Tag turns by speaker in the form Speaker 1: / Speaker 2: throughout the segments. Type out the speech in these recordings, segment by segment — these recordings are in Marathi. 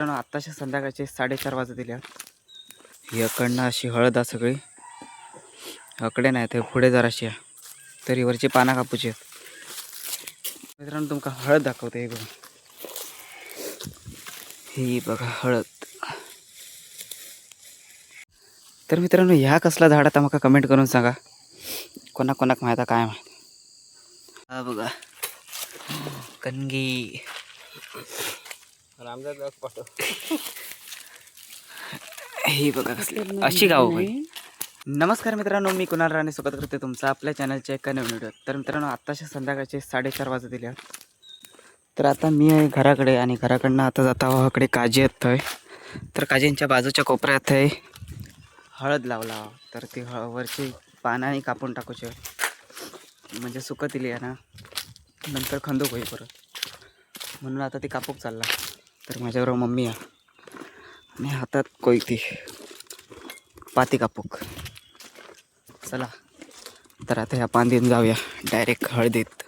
Speaker 1: मित्रांनो आत्ताच्या संध्याकाळचे साडेचार वाजत ही इकडनं अशी हळद आहे सगळी. अकडे नाही ते पुढे जराशी आहे. तरी वरची पानं कापूची आहेत. मित्रांनो तुमका हळद दाखवते हे बघा ही बघा हळद. तर मित्रांनो ह्या कसला झाड आता मला कमेंट करून सांगा. कोणाक कोणाक माहिती काय माहीत. हा बघा. कणगी हे बघा कसले अशी गाव नमस्कार मित्रांनो मी कुणाल राणे. स्वागत करते तुमचं आपल्या चॅनलच्या एका नवीन व्हिडिओ तर मित्रांनो आत्ताच्या संध्याकाळचे साडेचार वाजत आहेत. तर आता मी आहे घराकडे आणि घराकडनं आता जाता भावाकडे काजी येत आहे तर काजींच्या बाजूच्या कोपऱ्यात आहे हळद लावला. तर ती हळवरची पानाने कापून टाकूचे. म्हणजे सुकत दिली आहे ना. नंतर खंदूक होई परत. म्हणून आता ती कापूक चालला. तर माझ्याबरोबर मम्मी आहे आणि हातात कोयती. पाती कापूक. चला. तर आता ह्या पान देऊन जाऊया. डायरेक्ट हळदीत.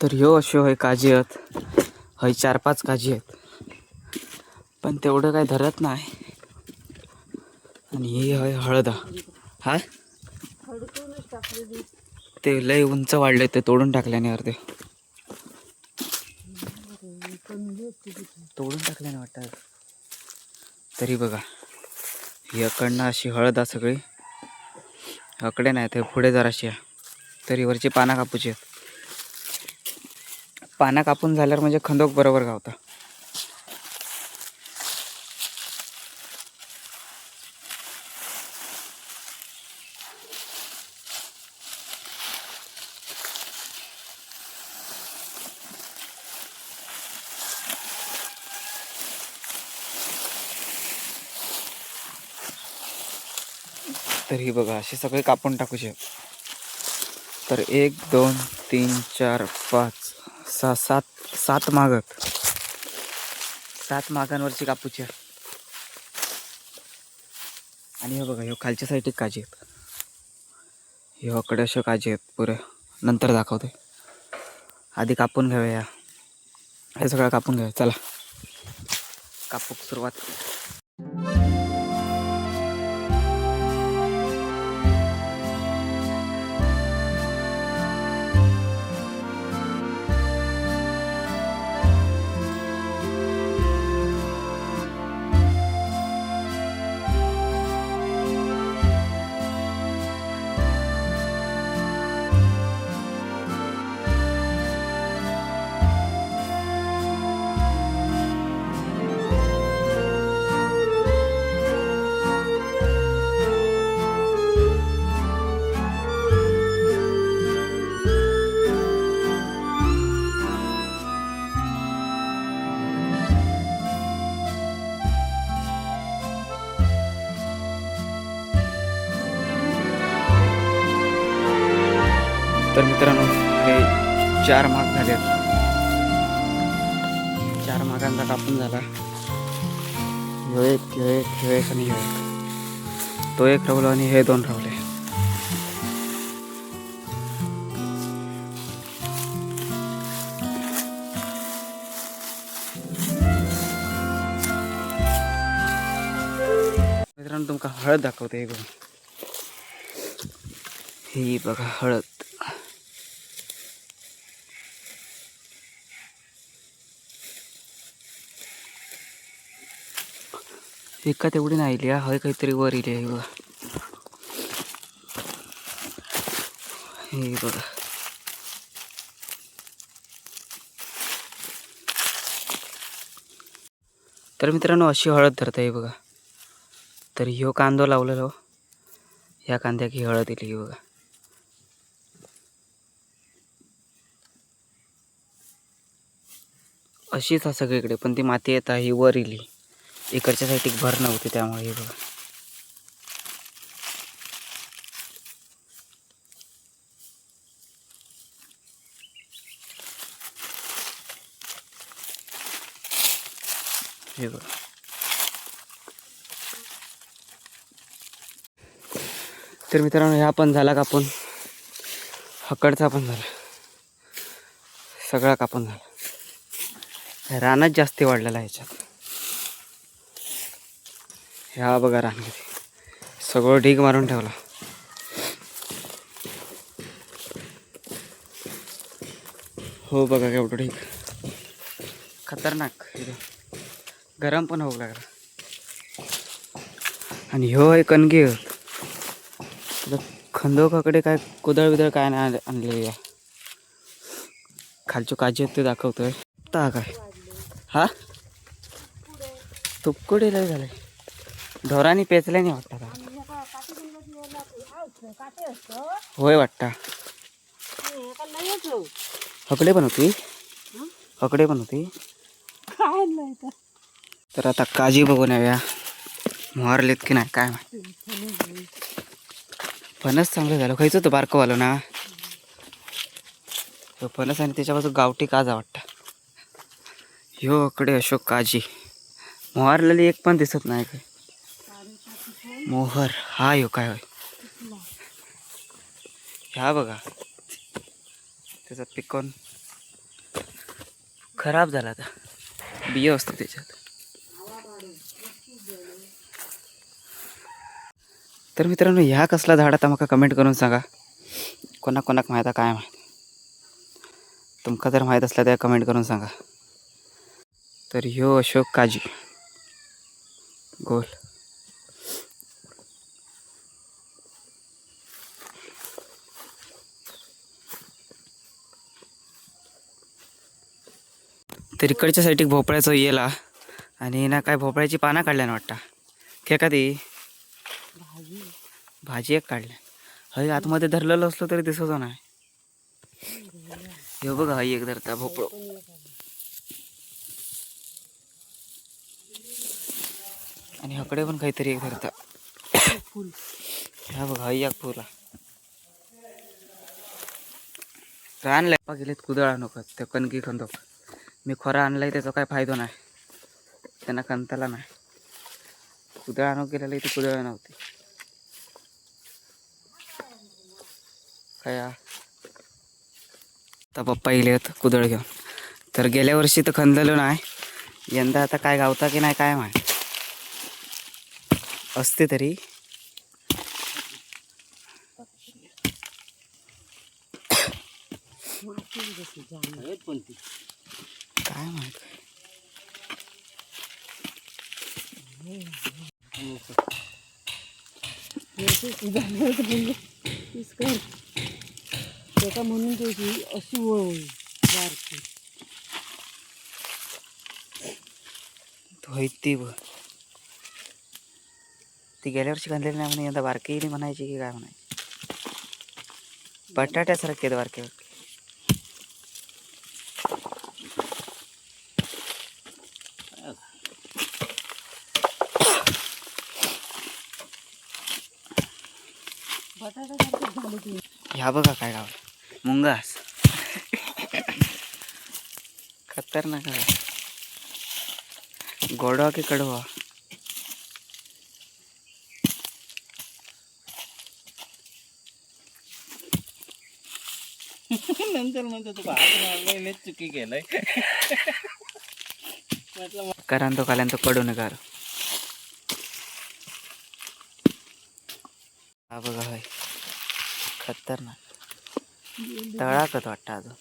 Speaker 1: तर ह्यो अश्यो हय काजी हय चार पाच काजी आहेत. पण तेवढं काय धरत नाही. आणि ही हय हळद. हा? ते लय उंच वाढले ते तोडून टाकल्याने अर्धे. तोडून टाकल्याने वाटतं. तरी बघा याकडनं अशी हळद आहे सगळी. अकडे नाही ते पुढे जराशी तरी वरची पानं कापूची आहेत. पानं कापून झाल्यावर म्हणजे खंदोक बरोबर गावता. तर ही बघा असे सगळे कापून टाकूचे तर एक दोन तीन चार पाच सा सात सात मागत. सात मागांवरची कापूची आहे. आणि हे बघा ह्यो खालच्या साईड काजी आहेत. ह्यो अकडे अशा काजी आहेत पुरे. नंतर दाखवते आधी कापून घ्याव्या हे सगळं कापून घ्या चला. कापूक सुरुवात. तर मित्रांनो हे चार माग झाले चार मागांचा कापून झाला. ह्यो एक ह्यो एक ह्यो एक आणि ह्यो एक. तो एक रावलो आणि हे दोन रावले मित्रांनो तुमका हळद दाखवते हे बघा ही बघा हळद. एका तेवढी नाही लिहा हय काहीतरी वर इली आहे बघा. हे बघा. तर मित्रांनो अशी हळद धरता आहे बघा. तर ह्यो कांदो लावलेलो हो. ह्या कांद्याक ही हळद इली ही बघा. अशीच हा सगळीकडे पण ती माती येत ही वर इली इकडच्या साईड एक भर नव्हती त्यामुळे हे बघा. हे बघा. तर मित्रांनो ह्या पण झाला कापून. हकडचा पण झाला. सगळा कापून झाला. रानात जास्ती वाढलेला ह्याच्यात ह्या बघा रान सगळं ढीग मारून ठेवला. हो बघा केवढं ढीग. खतरनाक. गरम पण होऊ लागला. आणि ह्यो आहे कणगी. खंदोकाकडे काय कुदळ बिदळ काय नाही आणलेली आहे. खालची काजी आहेत ते दाखवतोय. ता काय? हा? तुपकुडे लय झाले. ढोरांनी पेचले नाही वाटतं आता. होय वाटता. हकडे पण होती. हकडे पण होती. तर आता काजी बघून याव्या मोहरलेत की नाही काय माहिती. फणस चांगलं झालं. खायचं होतं बारकं वालो ना. तो फणस आणि त्याच्यापासून गावठी काजा वाटतं. ह्यो अकडे अशोक काजी. मोहरलेली एक पण दिसत नाही. काय मोहर हा यो काय होय? ह्या बघा. त्याचा पिकॉन खराब झाला आता. बिय असतो त्याच्यात. तर मित्रांनो ह्या कसला झाड आता म्हाका कमेंट करून सांगा. कोणाक कोणाक माहिती काय माहीत? तुमका जर माहीत असला तर कमेंट करून सांगा. तर ह्यो अशोक काजी. गोल. तर इकडच्या साईडीक भोपळ्याचं येला. आणि ना काय भोपळ्याची पानं काढल्यान वाटतं. ते का ती भाजी एक काढल्या हय आतमध्ये धरलेलं असलं तरी दिसत नाही. हे बघा हय एक धरता भोपळो. आणि हकडे पण काहीतरी एक धरता. ह्या बघा हय एक फुला. तर आणलंय पा गेलेत कुदळा नको त्या कणकी खंदो मी खोरा आणलाय त्याचा काय फायदा नाही. त्यांना कंताला नाही. कुदळ आणू गेलेलं इथे कुदळ नव्हती. काय आता पप्पा येलेत कुदळ घेऊन. तर गेल्या वर्षी तर खंदलो नाही. यंदा आता काय गावता की नाही काय माहिती. असते तरी काय माहीत
Speaker 2: त्याचा म्हणून त्याची अशी ओळ होईल बारकी
Speaker 1: धोयती ती गेल्या वर्षी खांदलेली नाही म्हणे यंदा बारकी म्हणायची की काय म्हणायची. बटाट्यासारखे बारके बारके
Speaker 2: बटाटा सारखं झालं की
Speaker 1: ह्या बघा काय गावलं मुंगास. खतरनाक आहे. गोडवा की कडवा?
Speaker 3: नंतर म्हणतो हात मारलाय लय चुकी केलाय.
Speaker 1: करान तो काल्यान तो कडू नका हा बघा होय. खतरनाक. तळाकत वाटतं अजून.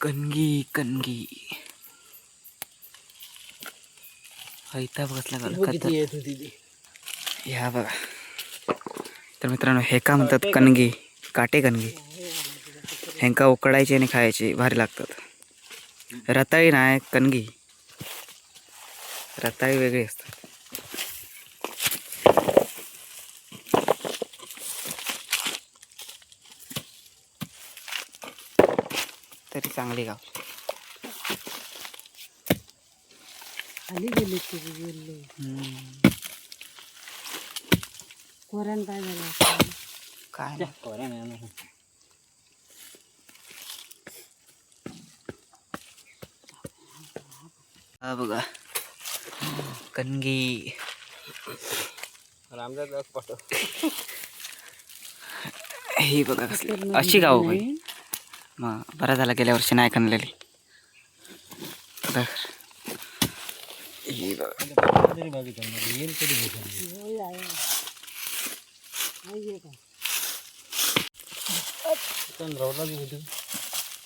Speaker 1: कणगी कणगी हैता बघतला ह्या बघा. तर मित्रांनो हे का म्हणतात? कणगी. काटे कणगी. हेंका उकडायचे आणि खायचे भारी लागतात. रताळी नाही कणगी. रताळी वेगळी असतात. तरी चांगली गाव.
Speaker 2: गेले गेले. कोऱ्यान काय झालं?
Speaker 1: काय नाही. हा बघा. कणगी
Speaker 3: रामदास पाठव.
Speaker 1: ही बघा कसली अशी गाव बाई. मग बरं झालं गेल्या वर्षी नाही कणलेली बघा. ही बघा.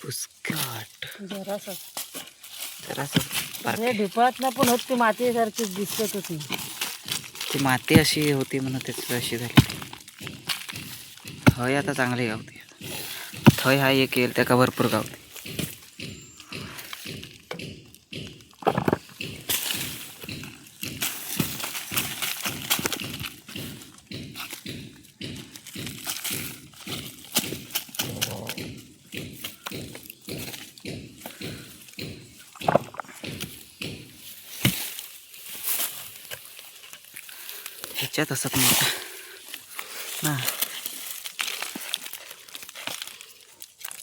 Speaker 1: पुस्काट.
Speaker 2: जरासं.
Speaker 1: जरासं
Speaker 2: अरे ढिपाळातनं पण होत ते मातीसारखीच दिसत होती
Speaker 1: ती माती अशी होती म्हणून त्याची अशी झाली. थय आता चांगली गावते. थय हा एक येईल त्याका भरपूर गावते. ह्याच्यात असत मोठा ना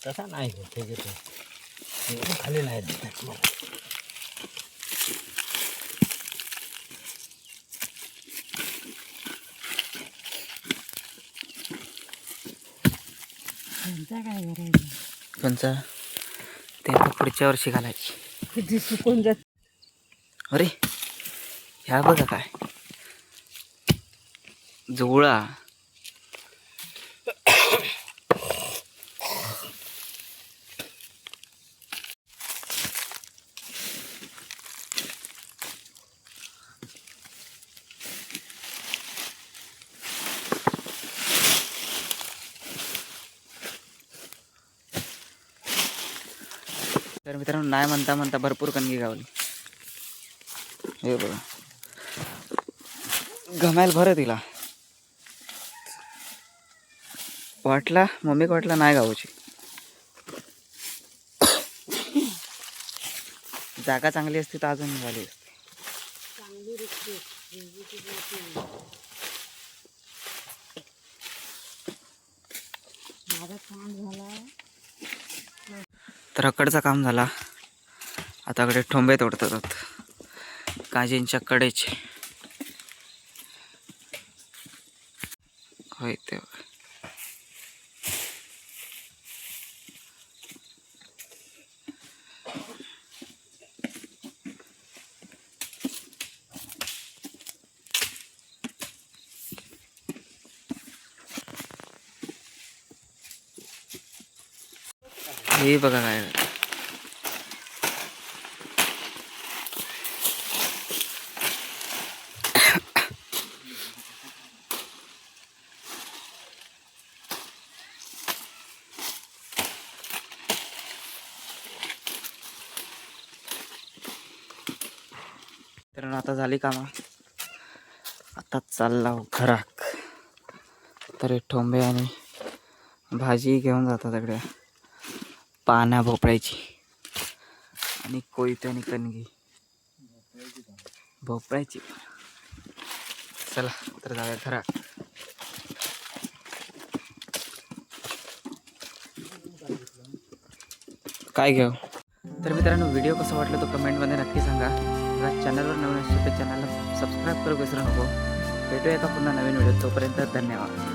Speaker 3: तसा नाही होत हे घेतो खाली नाही
Speaker 1: कोणचा ते आता पुढच्या वर्षी घालायची.
Speaker 2: किती सुकून जात
Speaker 1: अरे ह्या बघा काय. झोळा. तर मित्रांनो नाही म्हणता म्हणता भरपूर कणगी गावली. हे बघा. घमायला भरत तिला. वाटला मम्मीक वाटला नाही गावची जागा चांगली असती तर अजून
Speaker 2: निघाली
Speaker 1: तर अकडचा काम झाला. आता कडे ठोंबे तोडतात. काजींच्या कडेचे. होय ते हे बघा काय. तर आता झाली कामा. आता चालला हो घराक. तर ठोंबे आणि भाजी घेऊन जातात सगळ्या. पाना भोपळ्याची. आणि कोयत आणि कणगी भोपळ्याची. चला तर जाऊया खरा काय घेऊ? तर मित्रांनो व्हिडिओ कसा वाटला तो कमेंटमध्ये नक्की सांगा. चॅनलवर नवीन असतो तर चॅनलला सबस्क्राईब करू विसरू नको. भेटूया का पुन्हा नवीन व्हिडिओ तोपर्यंत धन्यवाद.